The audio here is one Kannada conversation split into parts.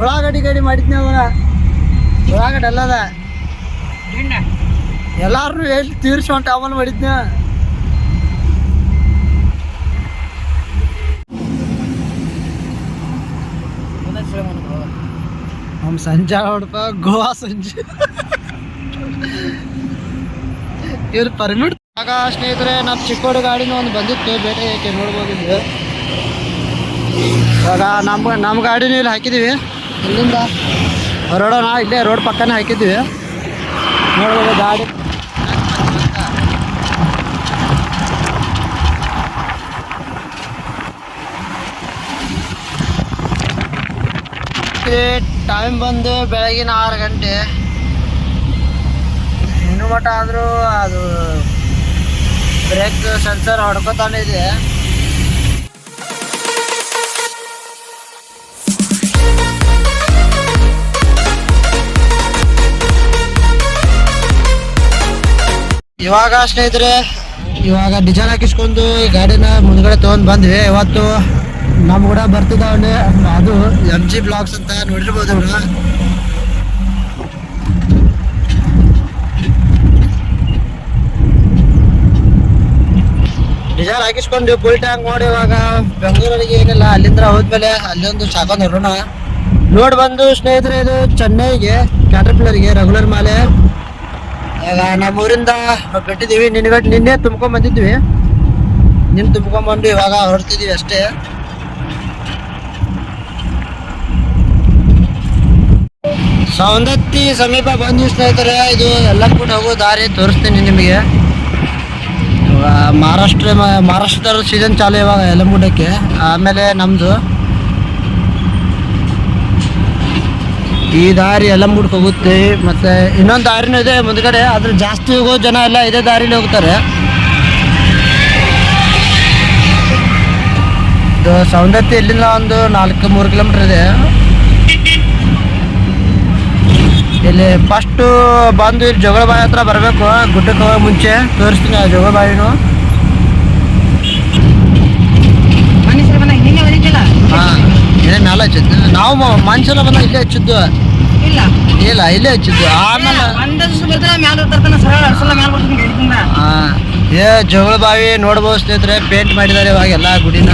ಉಳ್ಳಾಗಡ್ಡಿ ಗಡಿ ಮಾಡಿದ್ನಿ ಅವನ ಉಳ್ಳಾಗಡ್ಡಿ ಅಲ್ಲದ. ಎಲ್ಲಾರು ಎಲ್ಲಿ ತೀರ್ಸೋಂಟ ಅವನ್ ಮಾಡಿದ್ನ. ನಮ್ಮ ಸಂಜೆ ಹೊಡ್ಪ ಗೋವಾ ಸಂಜೆ. ಇವ್ರು ಪರ್ಮಿಟ್ ಆಗ ಸ್ನೇಹಿತರೆ ನಮ್ಮ ಚಿಕ್ಕೋಡು ಗಾಡಿನ ಒಂದು ಬಂದಿತ್ತು ಬೇಟೆ ಏಕೆ ನೋಡ್ಬೋದು ಇವಾಗ ನಮ್ಮ ನಮ್ಮ ಗಾಡಿನೂ ಇಲ್ಲಿ ಹಾಕಿದ್ದೀವಿ. ಇಲ್ಲಿಂದ ಹೊರಡೋಣ, ಇಲ್ಲೇ ರೋಡ್ ಪಕ್ಕನೇ ಹಾಕಿದ್ದೀವಿ. ನೋಡ್ಬೋದು ಗಾಡಿ. ಟೈಮ್ ಬಂದು ಬೆಳಗಿನ ಆರು ಗಂಟೆ. ಇನ್ನು ಮಟ್ಟ ಆದರೂ ಅದು ಬ್ರೇಕ್ ಸೆನ್ಸರ್ ಹೊಡ್ಕೊತಾನೆ ಇವಾಗ ಸ್ನೇಹಿತರೆ, ಇವಾಗ ಡಿಸೈನ್ ಹಾಕಿಸ್ಕೊಂಡು ಈ ಗಾಡಿನ ಮುಂದ್ಗಡೆ ತಗೊಂಡ್ ಬಂದ್ವಿ. ಇವತ್ತು ನಮ್ ಕೂಡ ಬರ್ತಿದ್ದಾವೆ ಅದು ಎಂ ಜಿ ಬ್ಲಾಗ್ಸ್ ಅಂತ ನೋಡಿರ್ಬೋದು ಡಿಸೈನ್ ಹಾಕಿಸ್ಕೊಂಡು ಫುಲ್ ಟ್ಯಾಂಕ್ ನೋಡಿ ಇವಾಗ ಬೆಂಗಳೂರಿಗೆ ಏನಿಲ್ಲ ಅಲ್ಲಿಂದ ಹೋದ್ಮೇಲೆ ಅಲ್ಲೊಂದು ಸಾಕೊಂಡು ಹೊರೋಣ ನೋಡ್ ಬಂದು ಸ್ನೇಹಿತರೆ, ಇದು ಚೆನ್ನೈಗೆ ಕ್ಯಾಟರ್ಪಿಲ್ಲರ್ಗೆ ರೆಗ್ಯುಲರ್ ಮಾಲೆ. ಈಗ ನಮ್ಮ ಊರಿಂದ ಬಿಟ್ಟಿದ್ದೀವಿ ನಿನ್ಗಟ್ ನಿನ್ನೆ ತುಂಬ್ಕೊಂಡ್ ಬಂದಿದ್ವಿ. ನಿನ್ ತುಂಬ್ಕೊಂಡ್ ಬಂದು ಇವಾಗ ಹೊರಡ್ತಿದೀವಿ ಅಷ್ಟೇ. ಸೌಂದತ್ತಿ ಸಮೀಪ ಬಂದ್ವಿ ಸ್ನೇಹಿತರೆ. ಇದು ಎಲ್ಲ ಕೂಡ ಹೋಗೋ ದಾರಿ ತೋರಿಸ್ತೀನಿ ನಿಮಗೆ. ಮಹಾರಾಷ್ಟ್ರ, ಮಹಾರಾಷ್ಟ್ರದ ಸೀಸನ್ ಚಾಲು ಇವಾಗ ಯಲಮುಡಕ್ಕೆ ಆಮೇಲೆ ನಮ್ದು. ಈ ದಾರಿ ಯಲಮುಡಕ್ಕೆ ಹೋಗುತ್ತೆ. ಮತ್ತೆ ಇನ್ನೊಂದು ದಾರಿನೂ ಇದೆ ಮುಂದ್ಗಡೆ, ಆದ್ರೆ ಜಾಸ್ತಿ ಹೋಗೋ ಜನ ಎಲ್ಲ ಇದೇ ದಾರಿಲಿ ಹೋಗ್ತಾರೆ. ಇದು ಸೌಂದತ್ತಿ ಇಲ್ಲಿಂದ ಒಂದು ನಾಲ್ಕು ಮೂರು ಕಿಲೋಮೀಟರ್ ಇದೆ. ಇಲ್ಲಿ ಫಸ್ಟು ಬಂದು ಇಲ್ಲಿ ಜೋಗಳಬಾವಿ ಹತ್ರ ಬರಬೇಕು. ಗುಡ್ಡಕ್ಕೆ ಹೋಗೋ ಮುಂಚೆ ತೋರಿಸ್ತೀನಿ ಆ ಜೋಗಳಬಾವಿನೂ. ಮನುಷ್ಯರು ಹಚ್ಚಿದ್ದು ನಾವು ಮ- ಮನುಷ್ಯರ ಬಂದ ಇಲ್ಲೇ ಹಚ್ಚಿದ್ದು. ಇಲ್ಲ. ಇಲ್ಲ ಇಲ್ಲೇ ಹಚ್ಚಿದ್ದು. ಆಮೇಲೆ ಹಾಂ ಏ ಜೋಗಳಬಾವಿ ನೋಡ್ಬೋದು ಸ್ನೇಹಿತರೆ ಪೇಂಟ್ ಮಾಡಿದ್ದಾರೆ ಇವಾಗ ಎಲ್ಲ ಗುಡಿನ.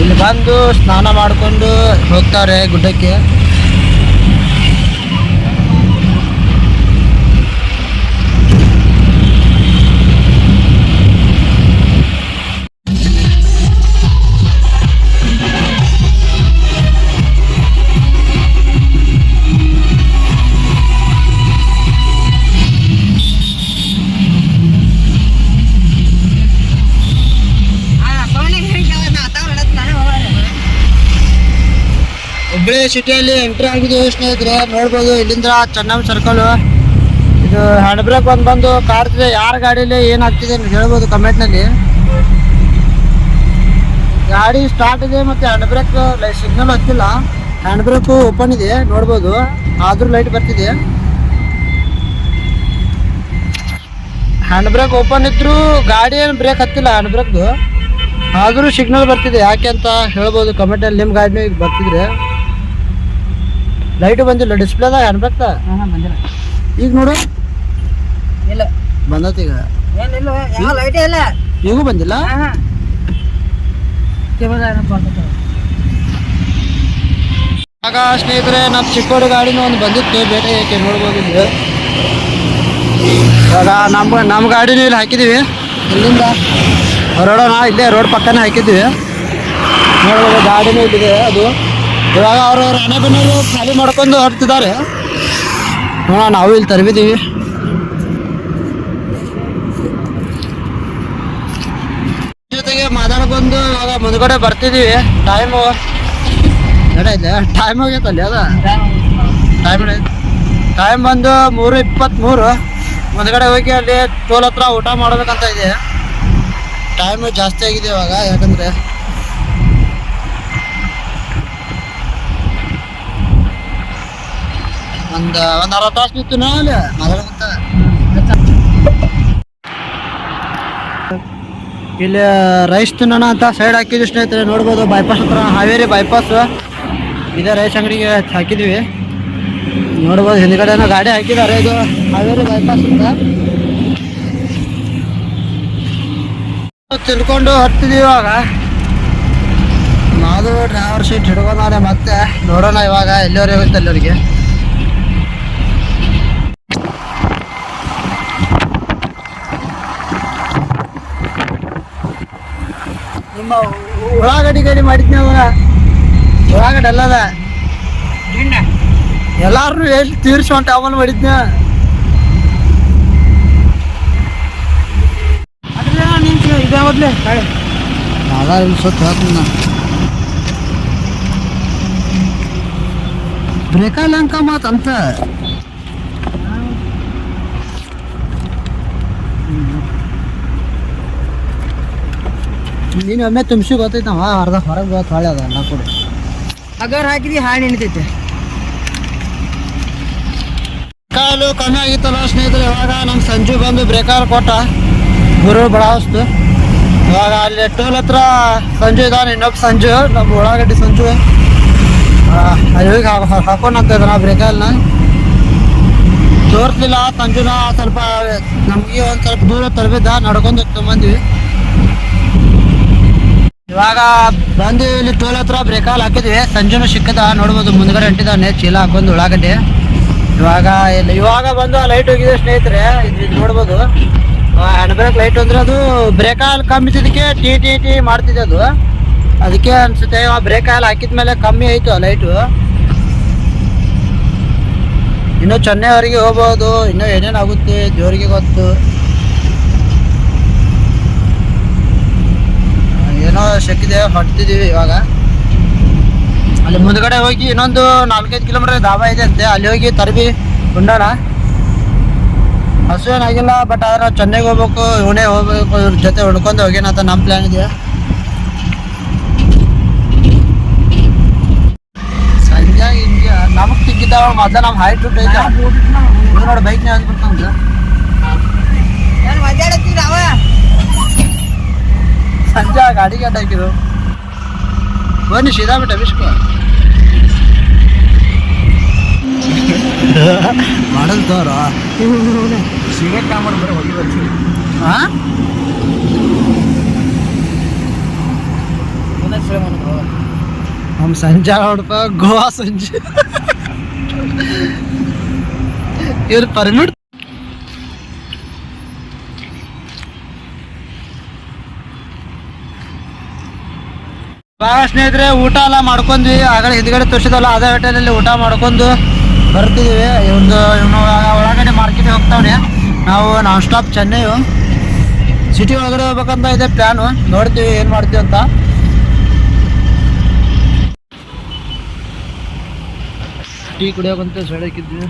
ಇಲ್ಲಿ ಬಂದು ಸ್ನಾನ ಮಾಡಿಕೊಂಡು ಹೋಗ್ತಾರೆ ಗುಡ್ಡಕ್ಕೆ. ಹುಬ್ಬಳ್ಳಿ ಸಿಟಿಯಲ್ಲಿ ಎಂಟ್ರಿ ಆಗಿದ್ದೀವಿ ಸ್ನೇಹಿತರೆ? ನೋಡ್ಬೋದು, ಇಲ್ಲಿಂದ ಚೆನ್ನಮ್ಮ ಸರ್ಕಲ್ ಇದು ಹ್ಯಾಂಡ್ ಬ್ರೇಕ್ ಒಂದು ಬಂದು ಕಾರ್ತಿದೆ ಯಾರ ಗಾಡೀಲಿ ಏನಾಗ್ತಿದೆ ಹೇಳ್ಬೋದು ಕಮೆಂಟ್ನಲ್ಲಿ ಗಾಡಿ ಸ್ಟಾರ್ಟ್ ಇದೆ ಮತ್ತೆ ಹ್ಯಾಂಡ್ ಬ್ರೇಕ್ ಸಿಗ್ನಲ್ ಹತ್ತಿಲ್ಲ ಹ್ಯಾಂಡ್ ಬ್ರೇಕ್ ಓಪನ್ ಇದೆ, ನೋಡ್ಬೋದು. ಆದರೂ ಲೈಟ್ ಬರ್ತಿದೆ. ಹ್ಯಾಂಡ್ ಬ್ರೇಕ್ ಓಪನ್ ಇದ್ರೂ ಗಾಡಿ ಏನು ಬ್ರೇಕ್ ಹತ್ತಿಲ್ಲ ಹ್ಯಾಂಡ್ ಬ್ರೇಕ್ದು ಆದ್ರೂ ಸಿಗ್ನಲ್ ಬರ್ತಿದೆ. ಯಾಕೆ ಅಂತ ಹೇಳ್ಬೋದು ಕಮೆಂಟಲ್ಲಿ ನಿಮ್ಮ ಗಾಡಿನೂ ಈಗ ಬರ್ತಿದ್ರೆ. ಲೈಟು ಬಂದಿಲ್ಲ ಡಿಸ್ಪ್ಲೇದಾಗ ಹ್ಯಾಂಡ್ ಬ್ರೇಕ್ದ ಬಂದಿಲ್ಲ ಈಗ ನೋಡು. ಇಲ್ಲ. ಬಂದತ್ ಈಗ. ಏನಿಲ್ಲ ಯಾವ ಲೈಟೇ ಇಲ್ಲ. ಈಗೂ ಬಂದಿಲ್ಲ? ಆಗ ಸ್ನೇಹಿತರೆ ನಮ್ಮ ಚಿಕ್ಕೋಡಿ ಗಾಡಿನೂ ಒಂದು ಬಂದಿತ್ತು ಬೇರೆ ಏಕೆ ನೋಡ್ಬೋದು ಇವಾಗ ನಮ್ಮ ನಮ್ಮ ಗಾಡಿನೂ ಇಲ್ಲಿ ಹಾಕಿದ್ದೀವಿ. ಇಲ್ಲಿಂದ ಹೊರಡೋಣ ಇಲ್ಲೇ ರೋಡ್ ಪಕ್ಕನೇ ಹಾಕಿದ್ದೀವಿ. ನೋಡ್ಬೋದು ಗಾಡಿನೂ ಇಲ್ಲಿದೆ ಅದು. ಇವಾಗ ಅವರು ರಾಣೆಬೆನ್ನೂರು ಖಾಲಿ ಮಾಡ್ಕೊಂಡು ಹೊರಡ್ತಿದ್ದಾರೆ. ನೋಡೋಣ, ನಾವು ಇಲ್ಲಿ ತರಬಿದ್ದೀವಿ. ಜೊತೆಗೆ ಮಾತಾಡ್ಕೊಂಡು ಇವಾಗ ಮುಂದ್ಗಡೆ ಬರ್ತಿದ್ದೀವಿ. ಟೈಮು ಇದೆ. ಟೈಮ್ ಹೋಗೈತಲ್ಲಿ ಅದ? ಟೈಮ್ ಟೈಮ್ ಬಂದು ಮೂರು ಇಪ್ಪತ್ತ್ಮೂರು ಮುಂದ್ಗಡೆ ಹೋಗಿ ಅಲ್ಲಿ ಟೋಲ್ ಹತ್ರ ಊಟ ಮಾಡ್ಬೇಕಂತ ಇದೆ. ಟೈಮ್ ಜಾಸ್ತಿ ಆಗಿದೆ ಇವಾಗ, ಯಾಕಂದ್ರೆ ಒಂದು ಒಂದು ಅರ್ಧ ತಾಸು ನಿಂತು ಅಲ್ಲಿ ಇಲ್ಲಿ ರೈಸ್ ತಿನ್ನೋಣ ಅಂತ ಸೈಡ್ ಹಾಕಿದ್ವಿ ಸ್ನೇಹಿತರೆ, ನೋಡ್ಬೋದು ಬೈಪಾಸ್ ಹತ್ರ, ಹಾವೇರಿ ಬೈಪಾಸ್ ಇದೇ ರೈಸ್ ಅಂಗಡಿಗೆ ಹಾಕಿದ್ವಿ. ನೋಡ್ಬೋದು ಹಿಂದ್ಗಡೆನೂ ಗಾಡಿ ಹಾಕಿದ್ದಾರೆ, ಇದು ಹಾವೇರಿ ಬೈಪಾಸ್ ಅಂತ. ತಿಳ್ಕೊಂಡು ಹತ್ತಿದೀವಿ ಇವಾಗ. ನಾವು ಡ್ರೈವರ್ ಸೀಟ್ ಹಿಡ್ಕೊಂಡ್ರೆ ಮತ್ತೆ. ನೋಡೋಣ ಇವಾಗ ಎಲ್ಲಿವರೆಗೆ ಹೋಗುತ್ತೆ ಅಲ್ಲಿವರೆಗೆ. ಉಳ್ಳಾಗಡ್ಡಿ ಗಡಿ ಮಾಡಿದ್ನ ಅವಾಗ ಉಳ್ಳಾಗಡ್ಡಿ ಅಲ್ಲದ. ಎಲ್ಲಾರು ಎಲ್ಲಿ ತೀರ್ಸ್ಕೊಂತ ಅವನ್ ಮಾಡಿದ್ನ. ಇದೆ ಮೊದ್ಲೇ ಅದ ಇಲ್ಲಿ ಸುತ್ತ ಹೇಳ್ತೀನಿ ನಾ ಬ್ರೇಕಾಲಂಕ ಮಾತ್ ನೀನು ಒಮ್ಮೆ ತುಂಬಿಸಿ ಗೊತ್ತೈತವ ಅರ್ಧ ಹೊರಗೆ ಹೊಳೆ ಅದ ಎಲ್ಲ ಕೂಡ. ಅಗರ್ ಹಾಕಿದಿ ಹಾಳು ನಿಂತೈತೆ. ಕಾಲು ಕಮ್ಮಿ ಆಗಿತ್ತಲ್ಲ ಸ್ನೇಹಿತರೆ ಇವಾಗ ನಮ್ಮ ಸಂಜು ಬಂದು ಬ್ರೇಕರ್ ಕೊಟ್ಟ. ಗುರು ಬಡಾವಸ್ತು ಇವಾಗ ಅಲ್ಲಿ ಟೋಲ್ ಹತ್ರ ಸಂಜು ಇದ್ದಾನೆ ಇನ್ನೊಬ್ಬ ಸಂಜು ನಮ್ಮ ಉಳ್ಳಾಗಡ್ಡಿ ಸಂಜು. ಅಲ್ಲಿ ಹೋಗಿ ಹಾ- ಹಾಕೊಂಡಂತ ಇದ್ದಾನ ಬ್ರೇಕಲ್ನ ತೋರಿಸ್ಲಿಲ್ಲ ಸಂಜುನ ಸ್ವಲ್ಪ ನಮಗೆ ಒಂದು ಸ್ವಲ್ಪ ದೂರ ತಲುಪಿದ್ದ ನಡ್ಕೊಂಡು ಹೋಗ್ತಾ ಬಂದ್ವಿ. ಇವಾಗ ಬಂದು ಇಲ್ಲಿ ಟೋಲ್ ಹತ್ರ ಬ್ರೇಕಾಲ್ ಹಾಕಿದ್ವಿ. ಸಂಜೆನೂ ಸಿಕ್ಕದ, ನೋಡ್ಬೋದು ಮುಂದ್ಗಡೆ ಅಂಟಿದಾನೆ ಚೀಲ ಹಾಕೊಂಡು ಉಳ್ಳಾಗಡ್ಡೆ. ಇವಾಗ ಇಲ್ಲಿ ಇವಾಗ ಬಂದು ಆ ಲೈಟ್ ಹೋಗಿದೆ ಸ್ನೇಹಿತರೆ, ಇದು ನೋಡ್ಬೋದು. ಹ್ಯಾಂಡ್ ಬ್ರೇಕ್ ಲೈಟ್ ಅಂದ್ರೆ ಅದು ಬ್ರೇಕ್ ಆಯಿಲ್ ಕಮ್ಮಿ ಇದ್ದಿದ್ದಕ್ಕೆ ಟಿ ಟಿ ಟಿ ಮಾಡ್ತಿದ್ದೆ ಅದು. ಅದಕ್ಕೆ ಅನ್ಸುತ್ತೆ, ಆ ಹಾಕಿದ ಹಾಕಿದ್ಮೇಲೆ ಕಮ್ಮಿ ಆಯ್ತು ಆ ಲೈಟು ಇನ್ನು ಚೆನ್ನೈವರೆಗೆ ಹೋಗ್ಬೋದು, ಇನ್ನೂ ಏನೇನಾಗುತ್ತೆ ಜೋರಿಗೆ ಗೊತ್ತು ಏನೋ ಶಕ್ಕಿದೆ ಹೊಡ್ತಿದೀವಿ ಇವಾಗ. ಅಲ್ಲಿ ಮುಂದ್ಗಡೆ ಹೋಗಿ ಇನ್ನೊಂದು ನಾಲ್ಕೈದು ಕಿಲೋಮೀಟರ್ ದಾಬಾ ಇದೆ ಅಂತೆ. ಅಲ್ಲಿ ಹೋಗಿ ತರಬಿ ಉಂಡೋಣ ಹಸು ಏನಾಗಿಲ್ಲ ಬಟ್ ಆದ್ರೆ ನಾವು ಚೆನ್ನೈಗೆ ಹೋಗ್ಬೇಕು ಇವನೇ ಹೋಗ್ಬೇಕು, ಇವ್ರ ಜೊತೆ ಹುಡ್ಕೊಂಡು ಹೋಗಿ ಅಂತ ನಮ್ಮ ಪ್ಲ್ಯಾನ್ ಇದೆ. ಸಂಜೆ ಹಿಂಗೆ ನಮಗೆ ಸಿಕ್ಕಿದ್ದಾವ ಮೊದಲ ನಮ್ಮ ಹೈಟ್ ಐತೆ ಇವ್ ನೋಡಿ ಬೈಕ್ನೇ ಅಂದ್ಬಿಟ್ಟು ಸಂಜೆ ಗಾಡಿಗೆ ಅಡ್ಡ ಹಾಕಿದ್ರು. ಬನ್ನಿ ಸೀದಾ ಬಿಟ್ಟ ವಿಷ್ಕು ಮಾಡಲ್ ತೋರ? ಸಿಗಕ್ಕೆ ಕಾಮಡ್ ಬರೋ ಹೋಗಿ ಬರ್ತೀವಿ ಹಾ ನಮ್ಮ ಸಂಜೆ ಹೊಡ್ಪ ಗೋವಾ ಸಂಜೆ. ಇವ್ರು ಪರ್ಮಿಟ್ ಸ್ನೇಹಿತರೆ, ಊಟ ಎಲ್ಲ ಮಾಡ್ಕೊಂಡ್ವಿ. ಆಗಲೇ ಹಿಂದ್ಗಡೆ ತೋರಿಸಿದಲ್ಲ ಅದೇ ಹೋಟೆಲಲ್ಲಿ ಊಟ ಮಾಡ್ಕೊಂಡು ಬರ್ತಿದ್ದೀವಿ. ಇವ್ರದ್ದು ಇವನು ಒಳಗಡೆ ಮಾರ್ಕೆಟಿಗೆ ಹೋಗ್ತಾವ್ರಿ ನಾವು ನಾನ್ ಸ್ಟಾಪ್ ಚೆನ್ನೈ ಸಿಟಿ ಒಳಗಡೆ ಹೋಗ್ಬೇಕಂತ ಇದೆ ಪ್ಲ್ಯಾನು ನೋಡ್ತೀವಿ ಏನು ಮಾಡ್ತೀವಿ ಅಂತ. ಟೀ ಕುಡಿಯೋಕಂತ ಸೆಳಕಿದ್ವಿ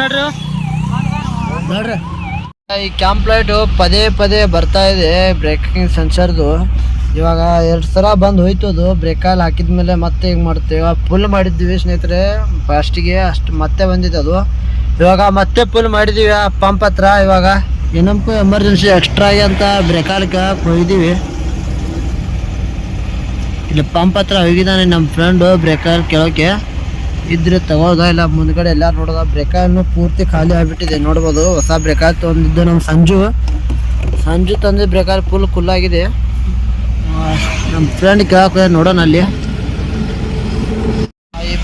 ನಡ್ರಿ. ನೋಡ್ರಿ. ಈ ಕ್ಯಾಂಪ್ ಲೈಟು ಪದೇ ಪದೇ ಬರ್ತಾ ಇದೆ ಬ್ರೇಕಿಂಗ್ ಸೆನ್ಸರ್ದು ಇವಾಗ ಎರಡು ಸಲ ಬಂದು ಹೋಯ್ತು ಅದು. ಬ್ರೇಕಲ್ಲಿ ಹಾಕಿದ್ಮೇಲೆ ಮತ್ತೆ ಹಿಂಗೆ ಮಾಡ್ತೀವಿ? ಇವಾಗ ಫುಲ್ ಮಾಡಿದ್ವಿ ಸ್ನೇಹಿತರೆ. ಫಸ್ಟಿಗೆ ಅಷ್ಟು ಮತ್ತೆ ಬಂದಿದೆ ಅದು. ಇವಾಗ ಮತ್ತೆ ಫುಲ್ ಮಾಡಿದ್ದೀವಿ ಆ ಪಂಪ್ ಹತ್ರ. ಇವಾಗ ಏನಪ್ಪ ಎಮರ್ಜೆನ್ಸಿ ಎಕ್ಸ್ಟ್ರಾ ಆಗಿ ಅಂತ ಬ್ರೇಕಾಲ್ಗೆ ಹೋಗಿದ್ದೀವಿ. ಇಲ್ಲಿ ಪಂಪ್ ಹತ್ರ ಹೋಗಿದ್ದಾನೆ ನಮ್ಮ ಫ್ರೆಂಡು ಬ್ರೇಕರ್ ಕೇಳೋಕೆ ಇದ್ರೆ ತಗೋದ, ಇಲ್ಲ ಮುಂದ್ಗಡೆ ಎಲ್ಲ ನೋಡೋದ ಬ್ರೇಕನ್ನು ಪೂರ್ತಿ ಖಾಲಿ ಆಗ್ಬಿಟ್ಟಿದೆ. ನೋಡ್ಬೋದು, ಹೊಸ ಬ್ರೇಕರ್ ತಂದಿದ್ದು ನಮ್ಮ ಸಂಜು. ಸಂಜು ತಂದಿದ್ದ ಬ್ರೇಕರ್ ಫುಲ್ ಕುಲ್ಲಾಗಿದೆ ನಮ್ಮ ಫ್ರೆಂಡ್ ಕೇಳಕ್ಕೆ ನೋಡೋಣ ಅಲ್ಲಿ. ಈ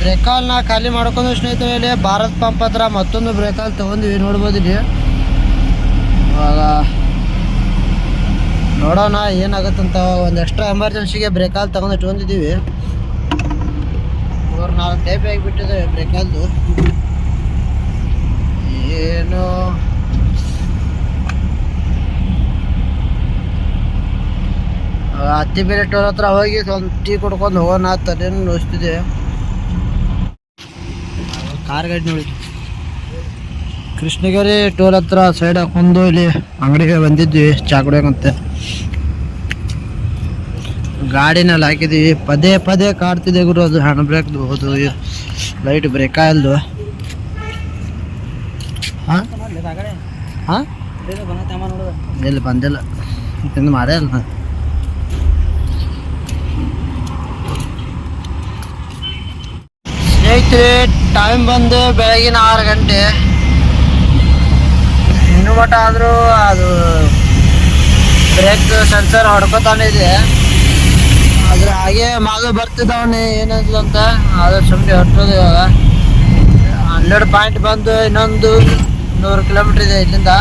ನಾ ಖಾಲಿ ಮಾಡ್ಕೊಂಡು ಸ್ನೇಹಿತರೆ ಭಾರತ್ ಪಂಪ್ ಹತ್ರ ಮತ್ತೊಂದು ಬ್ರೇಕಾಲ್ ತಗೊಂಡಿವಿ, ನೋಡ್ಬೋದು ಇಲ್ಲಿ. ಇವಾಗ ನೋಡೋಣ ಏನಾಗುತ್ತಂತ. ಒಂದು ಎಕ್ಸ್ಟ್ರಾ ಎಮರ್ಜೆನ್ಸಿಗೆ ಬ್ರೇಕಾಲ್ ತಗೊಂಡು ಇಟ್ಕೊಂಡಿದ್ದೀವಿ. ಮೂರು ನಾಲ್ಕು ಟೈಪ್ ಆಗಿಬಿಟ್ಟಿದೆ ಬ್ರೇಕಲ್ದು ಏನು? ಹತ್ತಿ ಬೇರೆ ಟೋಲ್ ಹತ್ರ ಹೋಗಿ ಒಂದು ಟೀ ಕುಡ್ಕೊಂಡು ಹೋಗೋಣ ತಲೆನೂ ನೋಡ್ತಿದ್ದೆ ಕಾರ್ ಗಾಡಿ ನೋಡಿ. ಕೃಷ್ಣಗಿರಿ ಟೋಲ್ ಹತ್ರ ಸೈಡ್ ಹಾಕೊಂಡು ಇಲ್ಲಿ ಅಂಗಡಿಗೆ ಬಂದಿದ್ವಿ, ಚಾ ಕುಡಿಯೋಕಂತೆ ಗಾಡಿನಲ್ಲಿ ಹಾಕಿದೀವಿ ಪದೇ ಪದೇ ಕಾಡ್ತಿದೆ ಗುರು, ಅದು ಹ್ಯಾಂಡ್ ಬ್ರೇಕ್ ಹೋದು ಲೈಟ್ ಬ್ರೇಕ್ ಹಾಂ? ಎಲ್ಲಿ ಬಂದಿಲ್ಲ? ತಿಂದು ಮಾರೇ ಅಲ್ಲ ಸ್ನೇಹಿತರೆ ಟೈಮ್ ಬಂದು ಬೆಳಗಿನ ಆರು ಗಂಟೆ. ಇನ್ನು ಮಟ್ಟ ಆದರೂ ಅದು ಬ್ರೇಕ್ ಸೆನ್ಸರ್ ಹೊಡ್ಕೊತಾನೆ ಇದೆ. ಆದ್ರೆ ಹಾಗೆ ಮಗ ಬರ್ತಿದ್ದವನೇ ಏನಿಲ್ಲ ಅಂತ. ಆದ್ರೆ ಸುಮ್ಮನೆ ಹೊರಟೋದು ಇವಾಗ. ಹನ್ನೆರಡು ಪಾಯಿಂಟ್ ಬಂದು ಇನ್ನೊಂದು ನೂರು ಕಿಲೋಮೀಟರ್ ಇದೆ ಇಲ್ಲಿಂದ.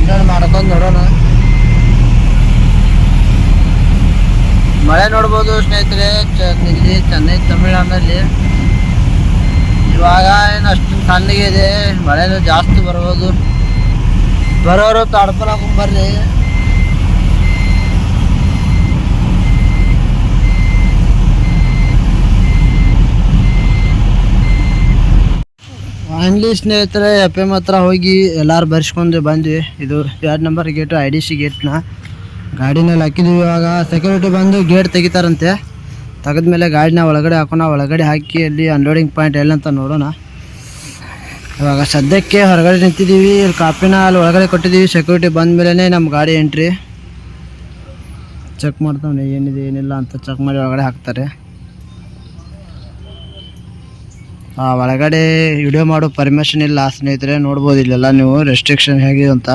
ಇನ್ನೊಂದು ಮಾಡ್ಕೊಂಡು ನೋಡೋಣ. ಮಳೆ ನೋಡ್ಬೋದು ಸ್ನೇಹಿತರೆ. ಇಲ್ಲಿ ಚೆನ್ನೈ ತಮಿಳ್ನಾಡಿನಲ್ಲಿ ಇವಾಗ ಏನು ಅಷ್ಟು ತಣ್ಣಗೆ ಇದೆ. ಮಳೆನೂ ಜಾಸ್ತಿ ಬರ್ಬೋದು. ಬರೋರು ತಡ್ಕೊಂಡು ಹಾಕೊಂಡ್ ಬರ್ರಿ ಫೈನಲಿ ಸ್ನೇಹಿತರೆ ಎಫ್ ಎಂ ಹತ್ರ ಹೋಗಿ ಎಲ್ಲಾರು ಬರ್ಸ್ಕೊಂಡು ಬಂದ್ವಿ. ಇದು ಎರಡು number gate I D C ಗೇಟ್ನ ಗಾಡಿನಲ್ಲಿ ಹಾಕಿದ್ವಿ ಇವಾಗ. ಸೆಕ್ಯೂರಿಟಿ ಬಂದು ಗೇಟ್ ತೆಗಿತಾರಂತೆ. ತೆಗೆದ್ಮೇಲೆ ಗಾಡಿನ ಒಳಗಡೆ ಹಾಕೋಣ. ಒಳಗಡೆ ಹಾಕಿ ಅಲ್ಲಿ ಅನ್ಲೋಡಿಂಗ್ ಪಾಯಿಂಟ್ ಎಲ್ಲ ಅಂತ ನೋಡೋಣ. ಇವಾಗ ಸದ್ಯಕ್ಕೆ ಹೊರಗಡೆ ನಿಂತಿದ್ದೀವಿ ಕಾಪಿನ ಅಲ್ಲಿ ಒಳಗಡೆ ಕೊಟ್ಟಿದ್ದೀವಿ ಸೆಕ್ಯೂರಿಟಿ ಬಂದ ನಮ್ಮ ಗಾಡಿ ಎಂಟ್ರಿ ಚೆಕ್ ಮಾಡ್ತಾವ್ನೆ, ಏನಿದೆ, ಏನಿಲ್ಲ ಅಂತ ಚೆಕ್ ಮಾಡಿ ಒಳಗಡೆ ಹಾಕ್ತಾರೆ. ಒಳಗಡೆ ವಿಡಿಯೋ ಮಾಡೋ ಪರ್ಮಿಷನ್ ಇಲ್ಲ ಸ್ನೇಹಿತರೆ ನೋಡ್ಬೋದು ಇಲ್ಲೆಲ್ಲ ನೀವು ರೆಸ್ಟ್ರಿಕ್ಷನ್ ಹೇಗಿದೆ ಅಂತ.